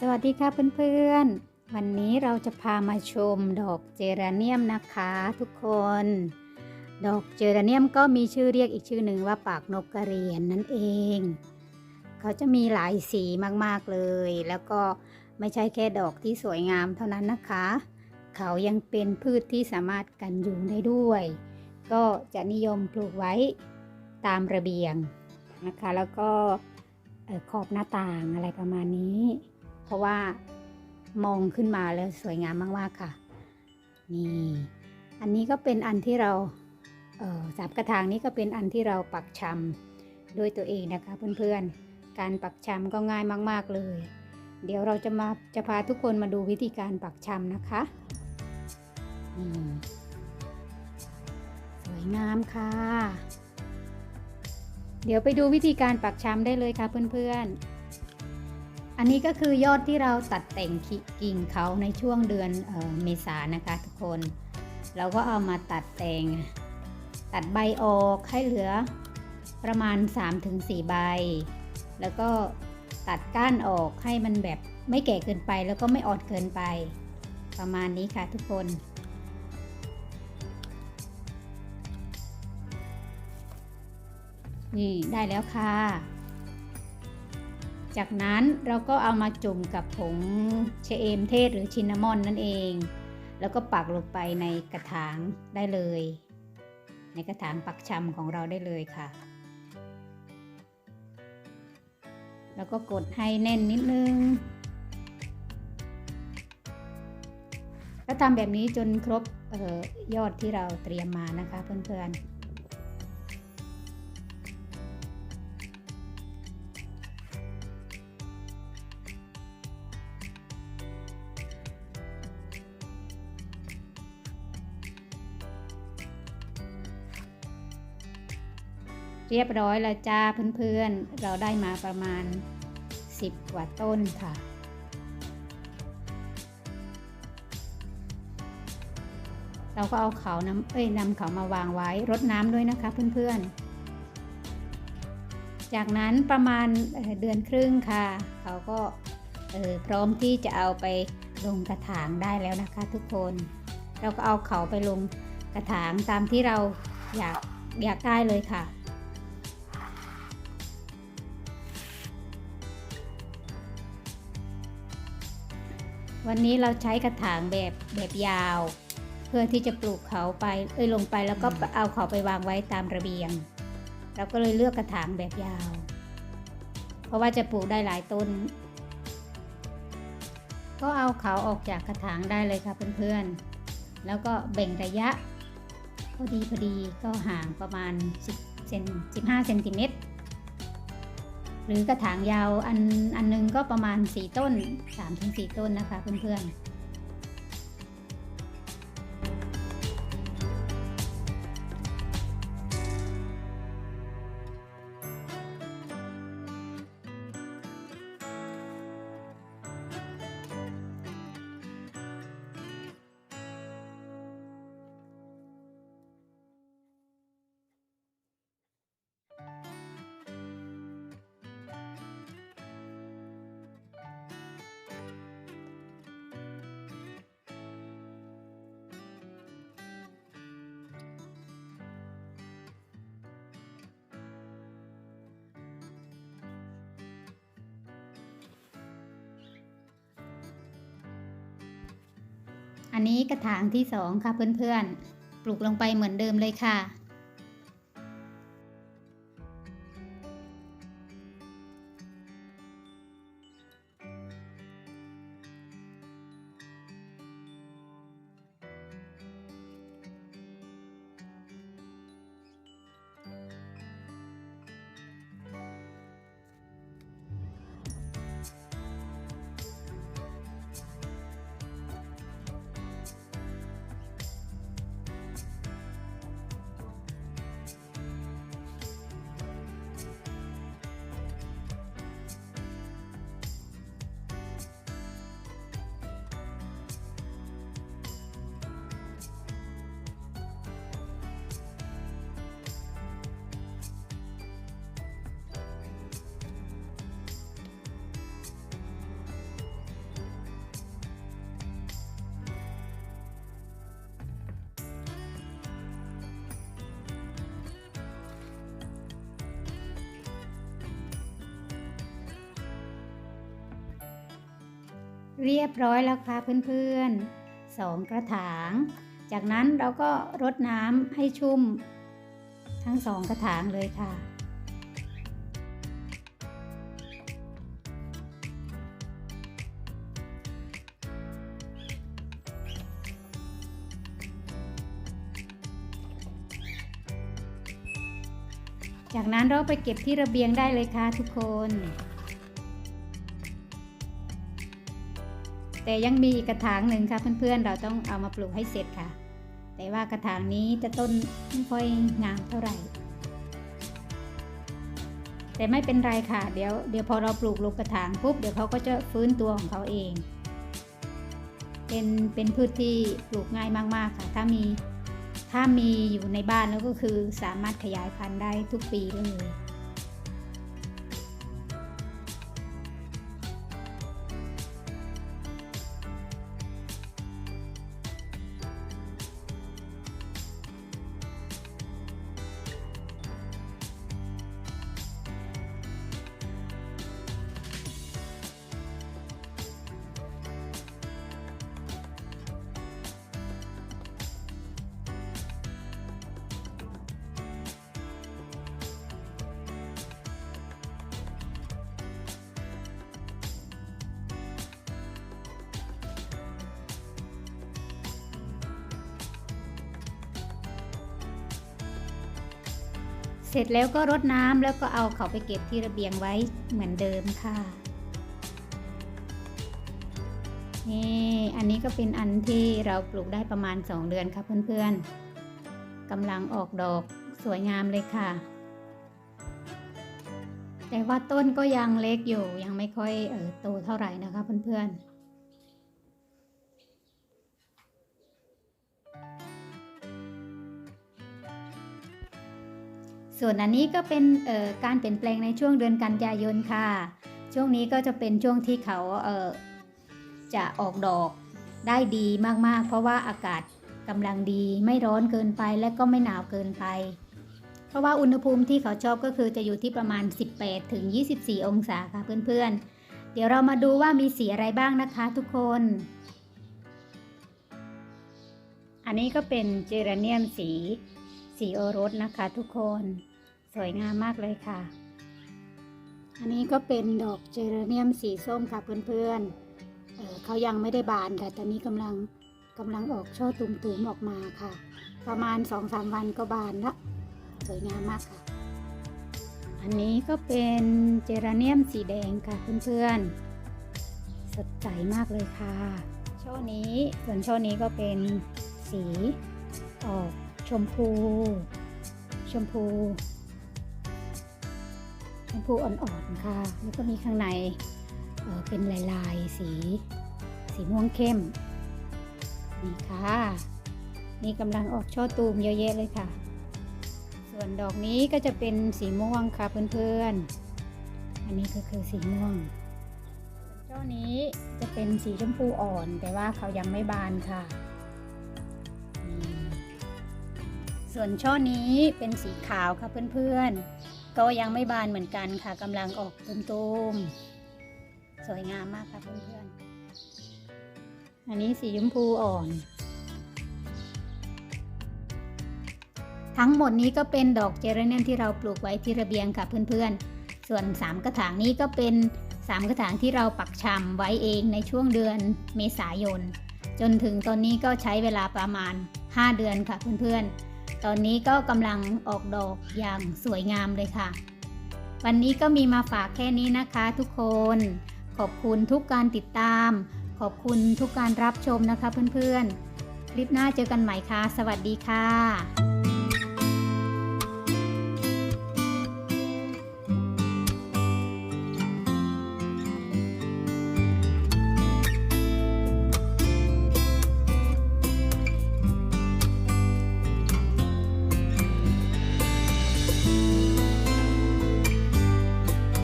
สวัสดีค่ะเพื่อนๆ วันนี้เราจะพามาชมดอกเจราเนียมนะคะทุกคน ดอกเจราเนียมก็มีชื่อเรียกอีกชื่อหนึ่งว่าปากนกกระเรียนนั่นเอง เขาจะมีหลายสีมากๆเลย แล้วก็ไม่ใช่แค่ดอกที่สวยงามเท่านั้นนะคะ เขายังเป็นพืชที่สามารถกันยุงได้ด้วย ก็จะนิยมปลูกไว้ตามระเบียงนะคะ แล้วก็ขอบหน้าต่างอะไรประมาณนี้ เพราะว่ามองขึ้นมาแล้วสวยงามมากๆค่ะ นี่อันนี้ก็เป็นอันที่เราเออสามกระถางนี้ก็เป็นอันที่เราปักชำด้วยตัวเองนะคะเพื่อนๆ การปักชำก็ง่ายมากๆเลย เดี๋ยวเราจะมาจะพาทุกคนมาดูวิธีการปักชำนะคะนี่สวยงามค่ะ เดี๋ยวไปดูวิธีการปักชำได้เลยค่ะเพื่อนๆ อันนี้ก็คือยอดที่เราตัดแต่งกิ่งเขาในช่วงเดือนเออเมษานะคะทุกคน เราก็เอามาตัดแต่ง ตัดใบออกให้เหลือประมาณ 3-4 ใบ แล้วก็ตัดก้านออกให้มันแบบไม่แก่เกินไปแล้วก็ไม่อ่อนเกินไป ประมาณนี้ค่ะทุกคนนี่ได้แล้วค่ะ จากนั้นเราก็เอามาจุ่มกับผงเชเอมเทศหรือชินนามอนนั่นเอง แล้วก็ปักลงไปในกระถางได้เลย ในกระถางปักชำของเราได้เลยค่ะ แล้วก็กดให้แน่นนิดนึงก็ทำแบบนี้จนครบออยอดที่เราเตรียมมานะคะเพื่อนๆ เรียบร้อยแล้วจ้าเพื่อนๆ เราได้มาประมาณ 10 กว่าต้นค่ะ เราก็เอาเขานำเอ้ยนำเขามาวางไว้รดน้ำด้วยนะคะเพื่อนๆ จากนั้นประมาณเดือนครึ่งค่ะ เขาก็พร้อมที่จะเอาไปลงกระถางได้แล้วนะคะ ทุกคน เราก็เอาเขาไปลงกระถางตามที่เราอยากอยากได้เลยค่ะ วันนี้เราใช้กระถางแบบแบบยาว เพื่อที่จะปลูกเขาไปเอ้ยลงไปแล้วก็เอาเขาไปวางไว้ตามระเบียง เราก็เลยเลือกกระถางแบบยาว เพราะว่าจะปลูกได้หลายต้น ก็เอาเขาออกจากกระถางได้เลยค่ะเพื่อนๆ แล้วก็แบ่งระยะพอดีพอดีก็ห่างประมาณ10เซน15เซนติเมตร หรือกระถางยาวอันอันหนึงก็ประมาณ 4 ต้น 3-4 ต้นนะคะเพื่อนๆ อันนี้กระถางที่สองค่ะเพื่อนๆ ปลูกลงไปเหมือนเดิมเลยค่ะ เรียบร้อยแล้วค่ะเพื่อนๆสองกระถาง จากนั้นเราก็รดน้ำให้ชุ่ม ทั้งสองกระถางเลยค่ะจากนั้นเราไปเก็บที่ระเบียงได้เลยค่ะทุกคน แต่ยังมีอีกกระถางหนึ่งค่ะเพื่อนๆ เราต้องเอามาปลูกให้เสร็จค่ะ แต่ว่ากระถางนี้จะต้นไม่ค่อยงามเท่าไหร่ แต่ไม่เป็นไรค่ะ เดี๋ยวเดี๋ยวพอเราปลูกลงกระถางปุ๊บเดี๋ยวเขาก็จะฟื้นตัวของเขาเอง เป็นเป็นพืชที่ปลูกง่ายมากๆค่ะ ถ้ามีถ้ามีอยู่ในบ้านแล้วก็คือสามารถขยายพันธุ์ได้ทุกปีเลย เสร็จแล้วก็รดน้ำแล้วก็เอาเขาไปเก็บที่ระเบียงไว้เหมือนเดิมค่ะ นี่อันนี้ก็เป็นอันที่เราปลูกได้ประมาณ 2 เดือนค่ะเพื่อนๆกำลังออกดอกสวยงามเลยค่ะ แต่ว่าต้นก็ยังเล็กอยู่ยังไม่ค่อยเออโตเท่าไหร่นะคะเพื่อนๆ ส่วนอันนี้ก็เป็นการเปลี่ยนแปลงในช่วงเดือนกันยายนค่ะ ช่วงนี้ก็จะเป็นช่วงที่เขาเจะออกดอกได้ดีมากๆ เพราะว่าอากาศกำลังดีไม่ร้อนเกินไปและก็ไม่หนาวเกินไป เพราะว่าอุณหภูมิที่เขาชอบก็คือจะอยู่ที่ประมาณ 18ถึง24 องศาค่ะเพื่อนๆ เดี๋ยวเรามาดูว่ามีสีอะไรบ้างนะคะทุกคน อันนี้ก็เป็นเจเรเนียมสี สีโอรสนะคะทุกคนสวยงามมากเลยค่ะ อันนี้ก็เป็นดอกเจเรเนียมสีส้มค่ะเพื่อนๆเเขายังไม่ได้บานค่ะตอนนี้กำลังกำลังออกช่อตุ่มๆออกมาค่ะ ประมาณ2-3วันก็บานละสวยงามมากค่ะ อันนี้ก็เป็นเจเรเนียมสีแดงค่ะเพื่อนๆสดใสมากเลยค่ะช่อนี้ส่วนช่อนี้ก็เป็นสีออก ชมพู ชมพู ชมพูอ่อนๆค่ะ แล้วก็มีข้างในเเป็นลายลายสี สีม่วงเข้ม นี่ค่ะ นี่กำลังออกช่อตูมเยอะแยะเลยค่ะ ส่วนดอกนี้ก็จะเป็นสีม่วงค่ะเพื่อนๆ อันนี้ก็คือสีม่วงช่อนี้จะเป็นสีชมพูอ่อน แต่ว่าเขายังไม่บานค่ะ ส่วนช่อนี้เป็นสีขาวค่ะเพื่อนๆ ก็ยังไม่บานเหมือนกันค่ะกำลังออกตุมๆ สวยงามมากค่ะเพื่อนๆ อันนี้สีชมพูอ่อน ทั้งหมดนี้ก็เป็นดอกเจเรเนียนที่เราปลูกไว้ที่ระเบียงค่ะเพื่อนๆ ส่วน 3 กระถางนี้ก็เป็น3กระถางที่เราปักชำไว้เองในช่วงเดือนเมษายน จนถึงตอนนี้ก็ใช้เวลาประมาณ 5 เดือนค่ะเพื่อนๆ ตอนนี้ก็กำลังออกดอกอย่างสวยงามเลยค่ะ วันนี้ก็มีมาฝากแค่นี้นะคะทุกคน ขอบคุณทุกการติดตาม ขอบคุณทุกการรับชมนะคะเพื่อนๆ คลิปหน้าเจอกันใหม่ค่ะ สวัสดีค่ะ